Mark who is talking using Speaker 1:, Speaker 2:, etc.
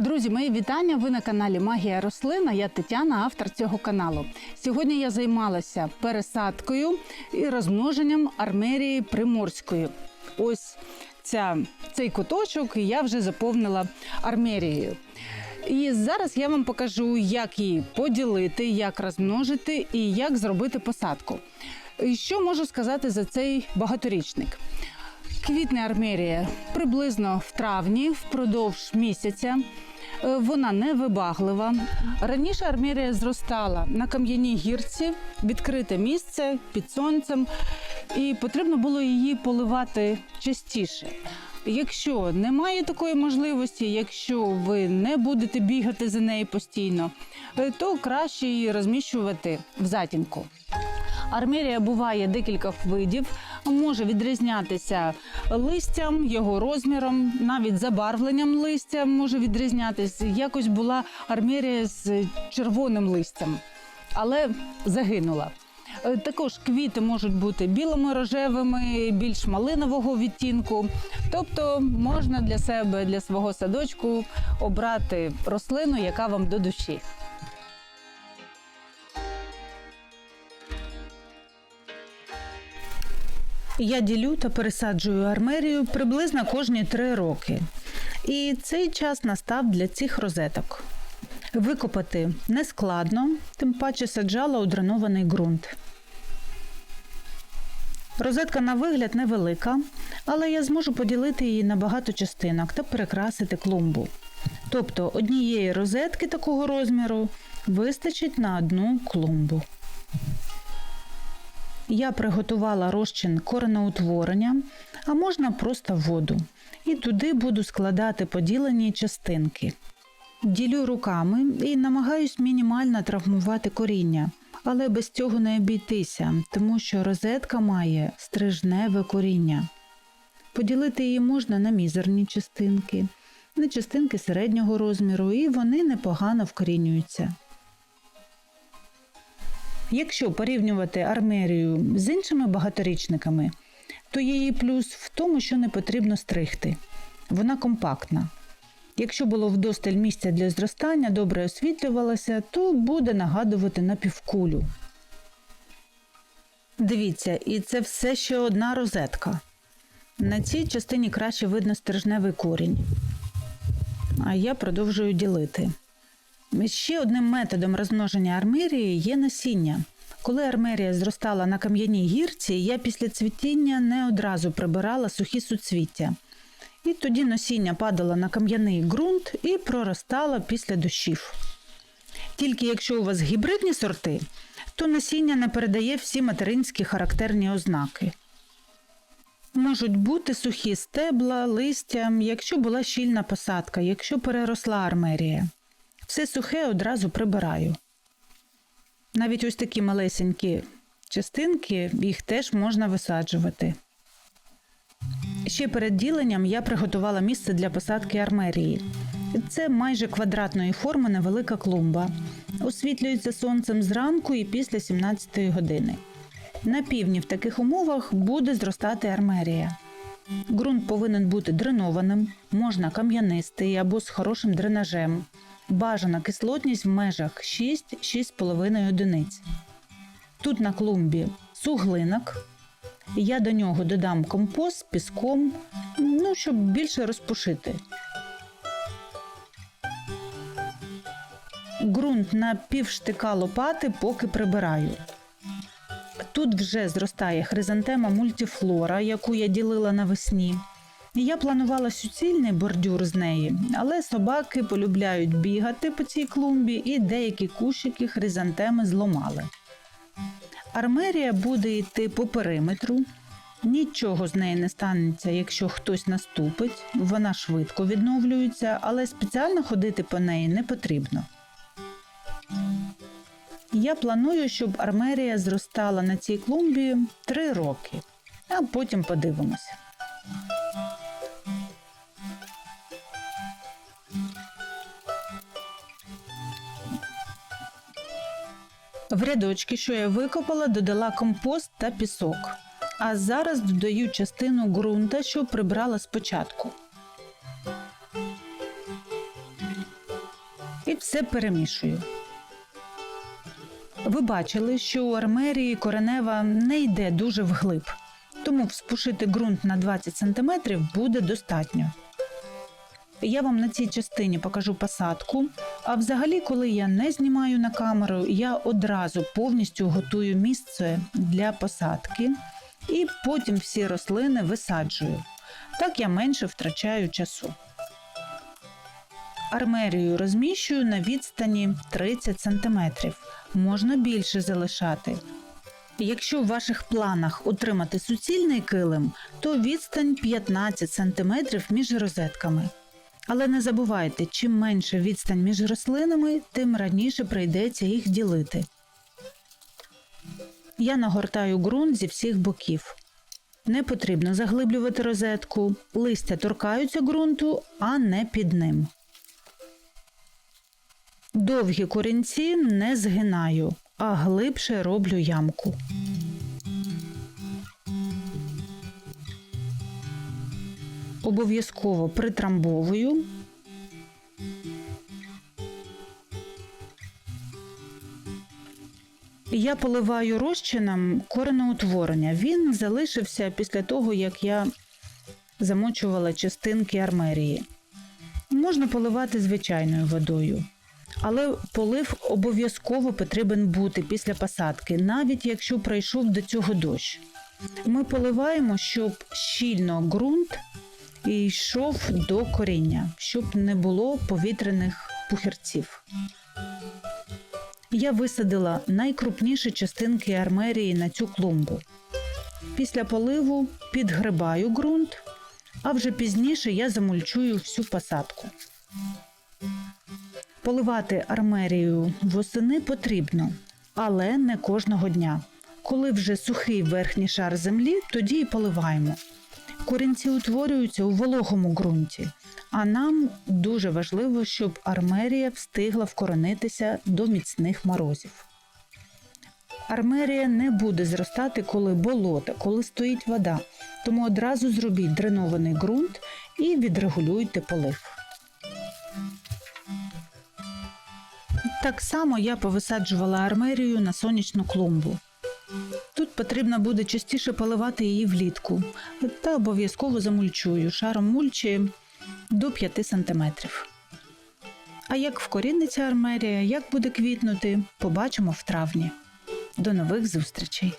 Speaker 1: Друзі, мої вітання. Ви на каналі Магія рослина. Я Тетяна, автор цього каналу. Сьогодні я займалася пересадкою і розмноженням армерії приморської. Ось ця, цей куточок я вже заповнила армерією. І зараз я вам покажу, як її поділити, як розмножити і як зробити посадку. І Що можу сказати за цей багаторічник? Квітне армерія приблизно в травні, впродовж місяця. Е, Вона невибаглива. Раніше армерія зростала на кам'яній гірці, відкрите місце під сонцем, і потрібно було її поливати частіше. Якщо немає такої можливості, якщо ви не будете бігати за нею постійно, е, то краще її розміщувати в затінку. Армерія буває декілька видів, може відрізнятися листям, його розміром, навіть забарвленням листя може відрізнятися. Якось була армерія з червоним листям, але загинула. Е, Також квіти можуть бути білими, рожевими, більш малинового відтінку. Тобто можна для себе, для свого садочку обрати рослину, яка вам до душі. Я ділю та пересаджую армерію приблизно кожні три роки. І цей час настав для цих розеток. Викопати нескладно, тим паче саджала у дренований ґрунт. Розетка на вигляд невелика, але я зможу поділити її на багато частинок та перекрасити клумбу. Тобто однієї розетки такого розміру вистачить на одну клумбу. Я приготувала розчин коренеутворення, а можна просто воду. І туди буду складати поділені частинки. Ділю руками і намагаюсь мінімально травмувати коріння, але без цього не обійтися, тому що розетка має стрижневе коріння. Поділити її можна на мізерні частинки, на частинки середнього розміру, і вони непогано вкорінюються. Якщо порівнювати армерію з іншими багаторічниками, то її плюс в тому, що не потрібно стригти. Вона компактна. Якщо було вдосталь місця для зростання, добре освітлювалася, то буде нагадувати напівкулю. Дивіться, і це все ще одна розетка. На цій частині краще видно стрижневий корінь. А я продовжую ділити. Ще одним методом розмноження армерії є насіння. Коли армерія зростала на кам'яній гірці, я після цвітіння не одразу прибирала сухі суцвіття. І тоді насіння падало на кам'яний ґрунт і проростало після дощів. Тільки якщо у вас гібридні сорти, то насіння не передає всі материнські характерні ознаки. Можуть бути сухі стебла, листя, якщо була щільна посадка, якщо переросла армерія. Все сухе одразу прибираю. Навіть ось такі малесенькі частинки, їх теж можна висаджувати. Ще перед діленням я приготувала місце для посадки армерії. Це майже квадратної форми невелика клумба. Освітлюється сонцем зранку і після 17 години. На півдні в таких умовах буде зростати армерія. Ґрунт повинен бути дренованим, можна кам'янистий або з хорошим дренажем. Бажана кислотність в межах 6-6,5 одиниць. Тут на клумбі суглинок. Я до нього додам компост з піском, ну, щоб більше розпушити. Ґрунт на півштика лопати поки прибираю. Тут вже зростає хризантема мультифлора, яку я ділила навесні. Я планувала суцільний бордюр з неї, але собаки полюбляють бігати по цій клумбі і деякі кущики хризантеми зломали. Армерія буде йти по периметру. Нічого з неї не станеться, якщо хтось наступить, вона швидко відновлюється, але спеціально ходити по неї не потрібно. Я планую, щоб армерія зростала на цій клумбі 3 роки, а потім подивимося. В рядочки, що я викопала, додала компост та пісок. А зараз додаю частину ґрунта, що прибрала спочатку. І все перемішую. Ви бачили, що у армерії коренева не йде дуже вглиб, тому вспушити ґрунт на 20 см буде достатньо. Я вам на цій частині покажу посадку. А взагалі, коли я не знімаю на камеру, я одразу повністю готую місце для посадки і потім всі рослини висаджую. Так я менше втрачаю часу. Армерію розміщую на відстані 30 см. Можна більше залишати. Якщо в ваших планах отримати суцільний килим, то відстань 15 см між розетками. Але не забувайте, чим менше відстань між рослинами, тим раніше прийдеться їх ділити. Я нагортаю ґрунт зі всіх боків. Не потрібно заглиблювати розетку, листя торкаються ґрунту, а не під ним. Довгі корінці не згинаю, а глибше роблю ямку. Обов'язково притрамбовую. Я поливаю розчином кореноутворення. Він залишився після того, як я замочувала частинки армерії. Можна поливати звичайною водою. Але полив обов'язково потрібен бути після посадки, навіть якщо пройшов до цього дощ. Ми поливаємо, щоб щільно ґрунт йшов до коріння, щоб не було повітряних пухірців. Я висадила найкрупніші частинки армерії на цю клумбу. Після поливу підгрибаю ґрунт, а вже пізніше я замульчую всю посадку. Поливати армерію восени потрібно, але не кожного дня. Коли вже сухий верхній шар землі, тоді і поливаємо. Корінці утворюються у вологому ґрунті, а нам дуже важливо, щоб армерія встигла вкоронитися до міцних морозів. Армерія не буде зростати, коли болото, коли стоїть вода, тому одразу зробіть дренований ґрунт і відрегулюйте полив. Так само я повисаджувала армерію на сонячну клумбу. Потрібно буде частіше поливати її влітку та обов'язково замульчую шаром мульчі до 5 см. А як вкоріниться армерія, як буде квітнути, побачимо в травні. До нових зустрічей!